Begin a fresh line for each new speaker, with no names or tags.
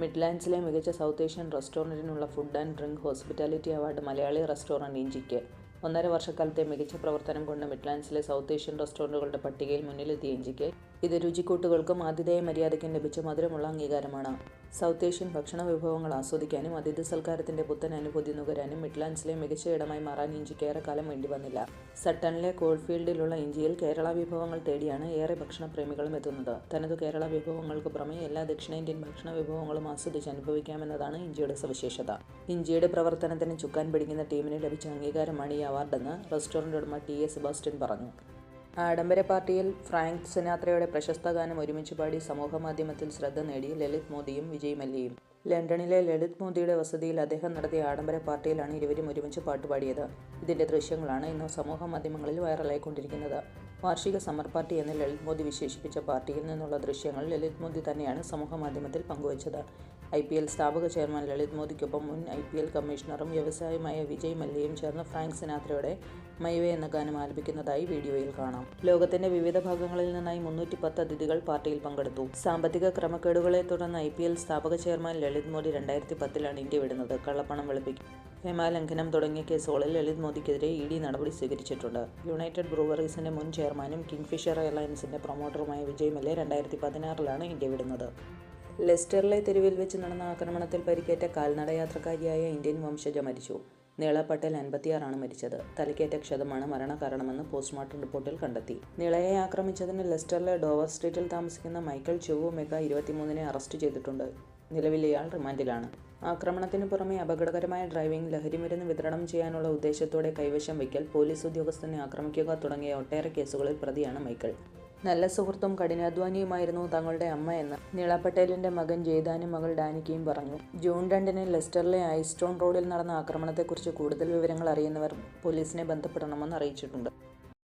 മിഡ്ലാൻഡ്സിലെ മികച്ച south Asian റെസ്റ്റോറന്റിനുള്ള food and drink hospitality award Malayali restaurant ഇഞ്ചിക്ക്. ഒന്നര വർഷക്കാലത്തെ മികച്ച പ്രവർത്തനം കൊണ്ട് മിഡ്ലാൻഡ്സിലെ സൗത്ത് ഏഷ്യൻ റെസ്റ്റോറന്റുകളുടെ പട്ടികയിൽ മുന്നിലെത്തിയ ഇഞ്ചിക്ക് ഇത് രുചിക്കൂട്ടുകൾക്കും ആതിഥേയ മര്യാദയ്ക്കും ലഭിച്ച മധുരമുള്ള അംഗീകാരമാണ്. സൗത്ത് ഏഷ്യൻ ഭക്ഷണ വിഭവങ്ങൾ ആസ്വദിക്കാനും അതിഥി സൽക്കാരത്തിന്റെ പുത്തൻ അനുഭൂതി നുകരാനും മിഡ്ലാൻഡ്സിലെ മികച്ച ഇടമായി മാറാൻ ഇഞ്ചിക്ക് ഏറെ കാലം വേണ്ടി വന്നില്ല സട്ടണിലെ കോൾഫീൽഡിലുള്ള ഇഞ്ചിയിൽ കേരള വിഭവങ്ങൾ തേടിയാണ് ഏറെ ഭക്ഷണപ്രേമികളും എത്തുന്നത്. തനതു കേരള വിഭവങ്ങൾക്ക് പുറമെ എല്ലാ ദക്ഷിണേന്ത്യൻ ഭക്ഷണ വിഭവങ്ങളും ആസ്വദിച്ച് അനുഭവിക്കാമെന്നതാണ് ഇഞ്ചിയുടെ സവിശേഷത. ഇഞ്ചിയുടെ പ്രവർത്തനത്തിന് ചുക്കാൻ പിടിക്കുന്ന ടീമിന് ലഭിച്ച അംഗീകാരമാണ് ഈ അവാർഡെന്ന് റെസ്റ്റോറന്റ് ഉടമ ടി എ സെബാസ്റ്റ്യൻ പറഞ്ഞു. ആഡംബര പാർട്ടിയിൽ ഫ്രാങ്ക് സിനാത്രയുടെ പ്രശസ്ത ഗാനം ഒരുമിച്ച് പാടി സമൂഹമാധ്യമത്തിൽ ശ്രദ്ധ നേടി ലളിത് മോദിയും വിജയ് മല്യയും. ലണ്ടനിലെ ലളിത് മോദിയുടെ വസതിയിൽ അദ്ദേഹം നടത്തിയ ആഡംബര പാർട്ടിയിലാണ് ഇരുവരും ഒരുമിച്ച് പാട്ടുപാടിയത് ഇതിന്റെ ദൃശ്യങ്ങളാണ് ഇന്ന് സമൂഹ മാധ്യമങ്ങളിൽ വൈറലായിക്കൊണ്ടിരിക്കുന്നത്. വാർഷിക സമ്മർ പാർട്ടി എന്ന് ലളിത് മോദി വിശേഷിപ്പിച്ച പാർട്ടിയിൽ നിന്നുള്ള ദൃശ്യങ്ങൾ ലളിത് മോദി തന്നെയാണ് സമൂഹ മാധ്യമത്തിൽ പങ്കുവച്ചത്. ഐ പി എൽ സ്ഥാപക ചെയർമാൻ ലളിത് മോദിക്കൊപ്പം മുൻ ഐ പി എൽ കമ്മീഷണറും വ്യവസായിയുമായ വിജയ് മല്യയും ചേർന്ന് ഫ്രാങ്ക് സിനാത്രയുടെ മൈവേ എന്ന ഗാനം ആലപിക്കുന്നതായി വീഡിയോയിൽ കാണാം. ലോകത്തിന്റെ വിവിധ ഭാഗങ്ങളിൽ നിന്നായി മുന്നൂറ്റി പത്ത് അതിഥികൾ പാർട്ടിയിൽ പങ്കെടുത്തു. സാമ്പത്തിക ക്രമക്കേടുകളെ തുടർന്ന് ഐ പി എൽ സ്ഥാപക ചെയർമാൻ ലളിത് മോദി രണ്ടായിരത്തി പത്തിലാണ് ഇന്ത്യ വിടുന്നത്. കള്ളപ്പണം വെളുപ്പിക്കും. ഹേമാലംഘനം തുടങ്ങിയ കേസുകളിൽ ലളിത് മോദിക്കെതിരെ ഇ ഡി നടപടി സ്വീകരിച്ചിട്ടുണ്ട്. യുണൈറ്റഡ് ബ്രൂവറീസിന്റെ മുൻ ചെയർമാനും കിങ്ഫിഷർ എയർലൈൻസിന്റെ പ്രൊമോട്ടറുമായ വിജയ് മല്യ രണ്ടായിരത്തി പതിനാറിലാണ് ഇന്ത്യ വിടുന്നത്. ലെസ്റ്ററിലെ തെരുവിൽ വെച്ച് നടന്ന ആക്രമണത്തിൽ പരിക്കേറ്റ കാൽനടയാത്രക്കാരിയായ ഇന്ത്യൻ വംശജ മരിച്ചു. നീള പട്ടേൽ അൻപത്തിയാറാണ് മരിച്ചത്. തലക്കേറ്റ ക്ഷതമാണ് മരണകാരണമെന്ന് പോസ്റ്റ്മോർട്ടം റിപ്പോർട്ടിൽ കണ്ടെത്തി. നിളയെ ആക്രമിച്ചതിന് ലെസ്റ്ററിലെ ഡോവർ സ്ട്രീറ്റിൽ താമസിക്കുന്ന മൈക്കൽ ചെവു മെഗ ഇരുപത്തിമൂന്നിനെ അറസ്റ്റ് ചെയ്തിട്ടുണ്ട്. നിലവിൽ ഇയാൾ റിമാൻഡിലാണ്. ആക്രമണത്തിന് പുറമെ അപകടകരമായ ഡ്രൈവിംഗ് ലഹരിമരുന്ന് വിതരണം ചെയ്യാനുള്ള ഉദ്ദേശത്തോടെ കൈവശം വയ്ക്കൽ പോലീസ് ഉദ്യോഗസ്ഥനെ ആക്രമിക്കുക തുടങ്ങിയ ഒട്ടേറെ കേസുകളിൽ പ്രതിയാണ് മൈക്കൽ. നല്ല സുഹൃത്തും കഠിനാധ്വാനിയുമായിരുന്നു തങ്ങളുടെ അമ്മ എന്ന്. നീള പട്ടേലിന്റെ മകൻ ജയ്താനും മകൾ ഡാനിക്കയും പറഞ്ഞു. ജൂൺ രണ്ടിന് ലെസ്റ്ററിലെ ഐസ്റ്റോൺ റോഡിൽ നടന്ന ആക്രമണത്തെക്കുറിച്ച് കൂടുതൽ വിവരങ്ങൾ അറിയുന്നവർ പോലീസിനെ ബന്ധപ്പെടണമെന്ന് അറിയിച്ചിട്ടുണ്ട്.